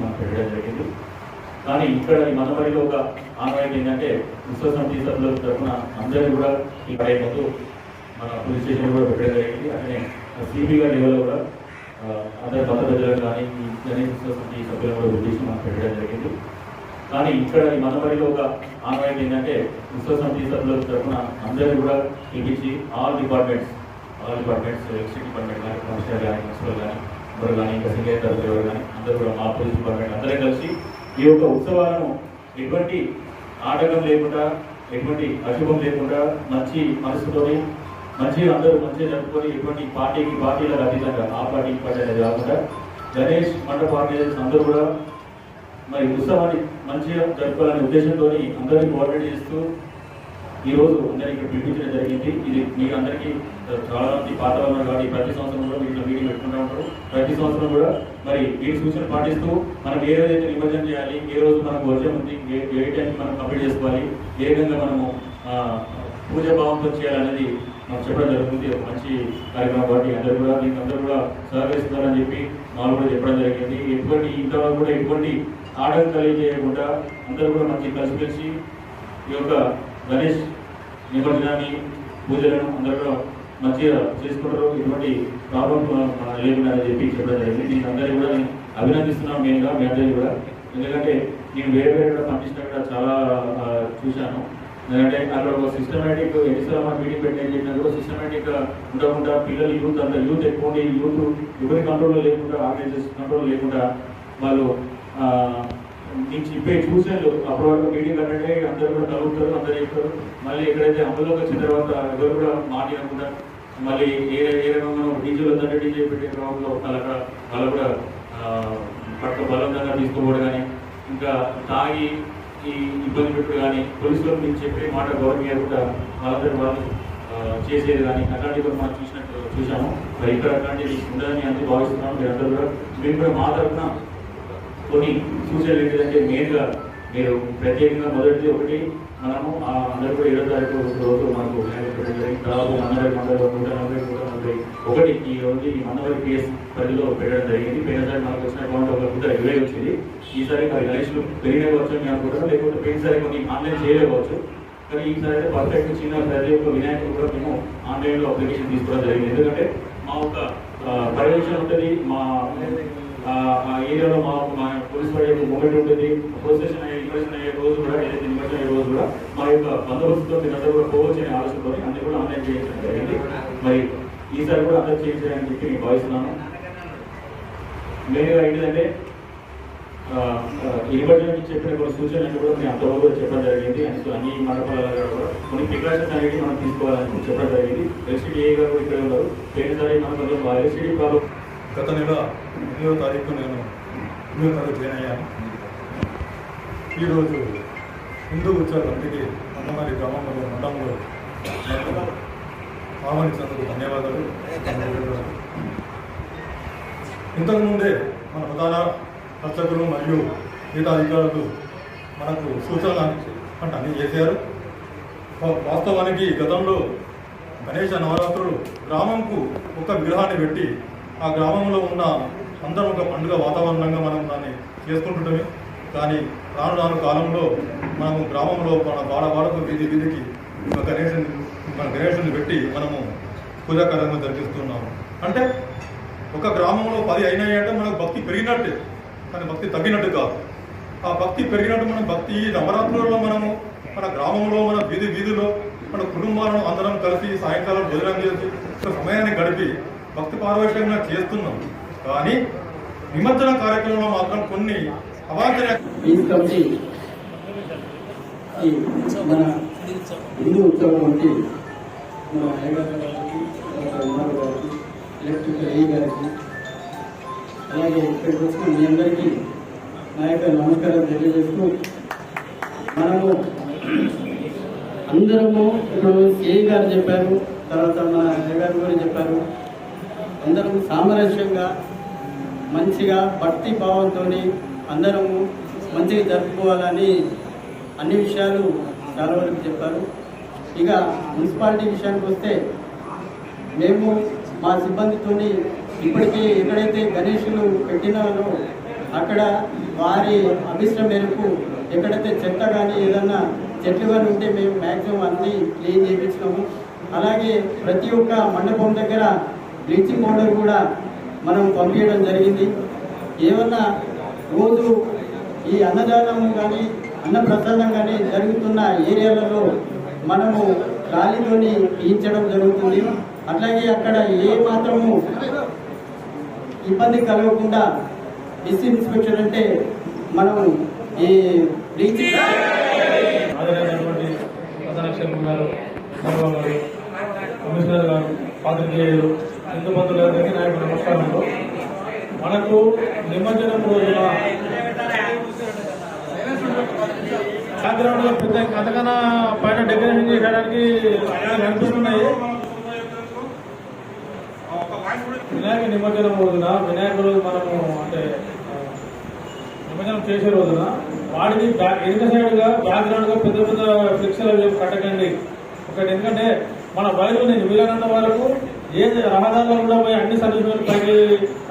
మనం పెట్టడం జరిగింది. కానీ ఇక్కడ ఈ మనబడిలో ఒక ఆనవాయితీ ఏంటంటే విశ్వ సమితి సభ్యుల తరఫున అందరినీ కూడా ఈ పడే మన పోలీస్ స్టేషన్ కూడా పెట్టడం జరిగింది. అట్లనే సిబి గారి లెవెల్లో కూడా అందరి భద్రత ప్రజలకు కానీ ఈ గణేష్ విశ్వ సమితి సభ్యులను కూడా ఉద్దేశించి మనం పెట్టడం జరిగింది. కానీ ఇక్కడ ఈ మనబడిలో ఒక ఆనవాయితీ ఏంటంటే విశ్వ సమితి సభ్యుల తరఫున అందరినీ కూడా పిలిపించి all departments all departments electricity department కానీ కమిషనర్ కానీ మున్సిపల్ కానీ అందరూ కానీ ఇంకా సింగర్ తరఫు ఎవరు కానీ అందరూ కూడా మా పోలీస్ డిపార్ట్మెంట్ అందరం కలిసి ఈ యొక్క ఉత్సవాలను ఎటువంటి ఆటకం లేకుండా ఎటువంటి అశుభం లేకుండా మంచి మనసుతోని మంచిగా అందరూ మంచిగా జరుపుకొని ఎటువంటి పార్టీకి పార్టీలకు అతీతంగా ఆ పార్టీ పార్టీ అనేది కాకుండా గణేష్ మండప ఆర్గనైజర్స్ అందరూ కూడా మరి ఉత్సవాన్ని మంచిగా జరుపుకోవాలనే ఉద్దేశంతో అందరినీ కోఆర్డినేట్ చేస్తూ ఈ రోజు ఇక్కడ పిలిపించడం జరిగింది. ఇది మీ అందరికీ చాలా మంది పాత వాళ్ళు కాబట్టి ప్రతి సంవత్సరం కూడా వీటిలో మీటింగ్ పెట్టుకుంటూ ఉంటారు. ప్రతి సంవత్సరం కూడా మరి మీరు సూచన పాటిస్తూ మనం ఏ రోజైతే నిమజ్జనం చేయాలి ఏ రోజు మనకు వర్జం ఉంది ఏ ఏ టైంకి మనం కంప్లీట్ చేసుకోవాలి ఏ విధంగా మనము పూజ భావంతో చేయాలనేది మనం చెప్పడం జరుగుతుంది. ఒక మంచి కార్యక్రమం కాబట్టి అందరూ కూడా మీకు అందరూ కూడా సహకరిస్తున్నారని చెప్పి మాకు కూడా చెప్పడం జరిగింది. ఎటువంటి ఇంతవరకు కూడా ఎటువంటి ఆటం కలిగజేయకుండా అందరూ కూడా మంచి కలిసిమెలిసి ఈ యొక్క గణేష్ నిమజ్జనాన్ని పూజలను అందరూ మంచిగా చేసుకుంటారు. ఎటువంటి ప్రాబ్లం లేకుండా అని చెప్పి చెప్పడం జరిగింది. దీనికి అందరికీ కూడా నేను అభినందిస్తున్నాను మెయిన్గా మీ అందరికీ కూడా. ఎందుకంటే నేను వేరే వేరే కూడా పంపించినా కూడా చాలా చూశాను. ఎందుకంటే అక్కడ ఒక సిస్టమేటిక్ ఎన్నిసార్లు మీటింగ్ పెట్టిన చెప్పినా కూడా సిస్టమేటిక్ ఉండకుండా పిల్లలు యూత్ అంతా యూత్ ఎక్కువ యూత్ ఎవరి కంట్రోల్లో లేకుండా ఆర్గనైజేషన్ కంట్రోల్ లేకుండా వాళ్ళు ఆ, నేను చెప్పే అప్పటి వరకు మీటింగ్ అంటే అందరూ కూడా కలుగుతారు అందరూ చెప్తారు. మళ్ళీ ఎక్కడైతే అమల్లోకి వచ్చిన తర్వాత ఎవరు కూడా మాట మళ్ళీ ఏ ఏ రకంగా డీజిల్ ఉందంటే డీజే పెట్టే క్రమంలో వాళ్ళు అక్కడ వాళ్ళు కూడా పట్ల బలవంతంగా తీసుకోవడం కానీ ఇంకా తాగి ఈ ఇబ్బంది పెట్టు కానీ పోలీసులకు మేము చెప్పే మాట గౌరవించకుండా వాళ్ళందరూ వాళ్ళు చేసేది కానీ అట్లాంటివి కూడా మనం చూసినట్టు చూసాము మరి ఇక్కడ అట్లాంటివి ఉండదని అందరూ భావిస్తున్నాము. మీరందరూ కూడా మేము కూడా మా తరఫున కొన్ని సూచనలు ఏంటంటే మెయిన్గా మీరు ప్రత్యేకంగా మొదటిది ఒకటి మనము అందరూ కూడా ఏడో తారీఖు రోజు మనకు దాదాపు మన్నవారి మండలి నూట నలభై నూట నలభై ఒకటి ఈ రోజు ఈ మన్నవారి కేసు పరిధిలో పెట్టడం జరిగింది. పోయినసారి మనకు వచ్చిన అకౌంట్ ఒక గుడ్డ ఇరవై వచ్చింది. ఈసారి మరి గణేష్లు పెరిగినవచ్చు అని అనుకుంటారు. లేకపోతే పోయినసారి కొన్ని ఆన్లైన్ చేయలేకపోవచ్చు కానీ ఈసారి అయితే పర్ఫెక్ట్ చిన్న ప్రతి ఒక్క వినాయకుడు కూడా మేము ఆన్లైన్లో అప్లికేషన్ తీసుకోవడం జరిగింది. ఎందుకంటే మా ఒక పర్యవేక్షణ ఉంటుంది. మా ఆ ఏరియాలో మా మా పోలీస్ వారి యొక్క మూమెంట్ ఉంటుంది. ప్రొసెషన్ అయ్యే ఇన్వెస్షన్ అయ్యే రోజు కూడా ఏదైతే నిమజ్జనం అయ్యే రోజు కూడా మా యొక్క బందోబస్తుతో మీరందరూ కూడా పోవచ్చు అనే ఆలోచనతో అందరూ కూడా ఆన్లైన్ చేయించడం జరిగింది. మరి ఈసారి కూడా అందరూ చేయించాలని చెప్పి నేను భావిస్తున్నాను. మెయిన్గా ఏంటంటే ఆ, చెప్పిన కొన్ని సూచనలు కూడా మేము అంతవరకు కూడా చెప్పడం జరిగింది. అండ్ అన్ని మండపాలలో కూడా కొన్ని ప్రికాషన్స్ అనేవి మనం తీసుకోవాలని చెప్పడం జరిగింది. ఎల్సిడి ఏ గారు ఇక్కడ ఉన్నారు. పోయినసారి మనం కొంచెం ఎల్సిడి ప్రాబ్లం గత నెల ఎనిమిదో తారీఖు నేను ఎనిమిదో తారీఖు జాయిన్ అయ్యాను. ఈరోజు హిందూ ఉత్సవ కమిటీకి అన్నమారి గ్రామంలో మండలంలో ఆహ్వానించినందుకు ధన్యవాదాలు. ఇంతకుముందే మన ప్రధాన అర్చకులు మరియు మిగతా అధికారులు మనకు సూచనలు అంటే అన్నీ చేశారు. వాస్తవానికి గతంలో గణేష నవరాత్రులు గ్రామంకు ఒక విగ్రహాన్ని పెట్టి ఆ గ్రామంలో ఉన్న అందరం ఒక పండుగ వాతావరణంగా మనం దాన్ని చేసుకుంటుండమే కానీ రాను రాను కాలంలో మనము గ్రామంలో మన వాడవాడకు వీధి వీధికి ఒక గణేష్ మన గణేషుని పెట్టి మనము పూజా కార్యక్రమం జరిపిస్తున్నాము. అంటే ఒక గ్రామంలో పది అయినాయి అంటే మనకు భక్తి పెరిగినట్టే. కానీ భక్తి తగ్గినట్టు కాదు. ఆ భక్తి పెరిగినట్టు మనం భక్తి ఈ నవరాత్రులలో మనము మన గ్రామంలో మన వీధి వీధిలో మన కుటుంబాలను అందరం కలిసి సాయంకాలం భోజనం చేసి సమయాన్ని గడిపి భక్తి పారవశ్యంగా చేస్తున్నాం. కానీ నిమజ్జన కార్యక్రమంలో మాత్రం కొన్ని అవాంఛనీయ మన హిందూ ఉత్సవం వంటి మన హైదరాబాద్ గారికి ఎలక్ట్రికల్ ఏ గారికి అలాగే ఇక్కడికి వచ్చిన మీ అందరికీ నా యొక్క నమస్కారం తెలియజేస్తూ మనము అందరము ఇప్పుడు ఏ గారు చెప్పారు తర్వాత మన అయ్యగారు గారు కూడా చెప్పారు. అందరము సామరస్యంగా మంచిగా భక్తి భావంతో అందరము మంచిగా జరుపుకోవాలని అన్ని విషయాలు చాలా వరకు చెప్పారు. ఇక మున్సిపాలిటీ విషయానికి వస్తే మేము మా సిబ్బందితో ఇప్పటికీ ఎక్కడైతే గణేషులు పెట్టినారో అక్కడ వారి అభిష్టం మేరకు ఎక్కడైతే చెత్త కానీ ఏదన్నా చెట్లు కానీ ఉంటే మేము మ్యాక్సిమం అన్నీ క్లీన్ చేయించినాము అలాగే ప్రతి ఒక్క మండపం దగ్గర బ్లీచింగ్ పౌడర్ కూడా మనం పంపించడం జరిగింది. ఏమన్నా రోజు ఈ అన్నదానం కానీ అన్న ప్రసాదం కానీ జరుగుతున్న ఏరియాలలో మనము గాలితోని పీల్చడం జరుగుతుంది. అట్లాగే అక్కడ ఏ మాత్రము ఇబ్బంది కలగకుండా డిస్ఇన్స్పెక్షన్ అంటే మనం ఈ బ్లీచింగ్ గారు కమిషనర్ గారు పాత్రికేయులు హిందూ బంధువులందరికీ గారికి నాయకు నమస్కారములు మనకు నిమజ్జనం రోజున బ్యాక్గ్రౌండ్ పెద్ద అంతకన్నా పైన డెకరేషన్ చేయడానికి కనిపిస్తున్నాయి వినాయక నిమజ్జనం రోజున వినాయక రోజు మనము అంటే నిమజ్జనం చేసే రోజున వాడిని బ్యాక్ వెనుక సైడ్గా పెద్ద పెద్ద ఫ్లెక్సీలు కట్టకండి. ఒకటి ఎందుకంటే మన బయలు నేను వీలైనంత వరకు ఏది రహదారులు కూడా పోయి అన్ని సర్వీసులు పైకి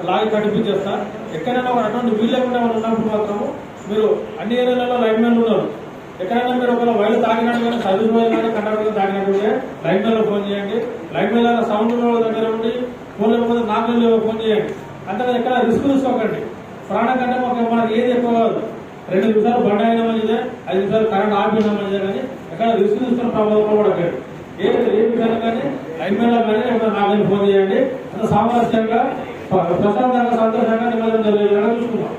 లాగి కనిపించేస్తా ఎక్కడైనా ఒక అటువంటి వీలు లేకుండా మనం ఉన్నప్పుడు మాత్రము మీరు అన్ని ఏరియాలలో లైన్ మెన్లు ఉన్నారు. ఎక్కడైనా మీరు ఒకవేళ వైలు తాగినట్టు కానీ సర్వీస్ వైలు కానీ కండక్టర్ తాగినట్టు లైన్ మెన్లో ఫోన్ చేయండి. లైన్ మెన్ సౌండ్ దగ్గర ఉండి ఫోన్ లేకపోతే నాకు ఫోన్ చేయండి. అంతేకాదు ఎక్కడ రిస్క్ తీసుకోకండి. ప్రాణం కంటే మాకు మనకి ఏది ఎక్కువ కాదు. రెండు నిమిషాలు బండ అయినా మంచిదే ఐదు నిమిషాలు కరెంట్ ఆపినా మంచిదే కానీ ఎక్కడ రిస్క్ తీసుకున్న ప్రభావం కూడా ఏ ఏ విధంగా కానీ ఎమ్మెల్యే కానీ నాకు ఫోన్ చేయండి. అంత సామరస్యంగా ప్రశాంతంగా సంతోషంగా నిమ్మలంగా చూసుకుంటాం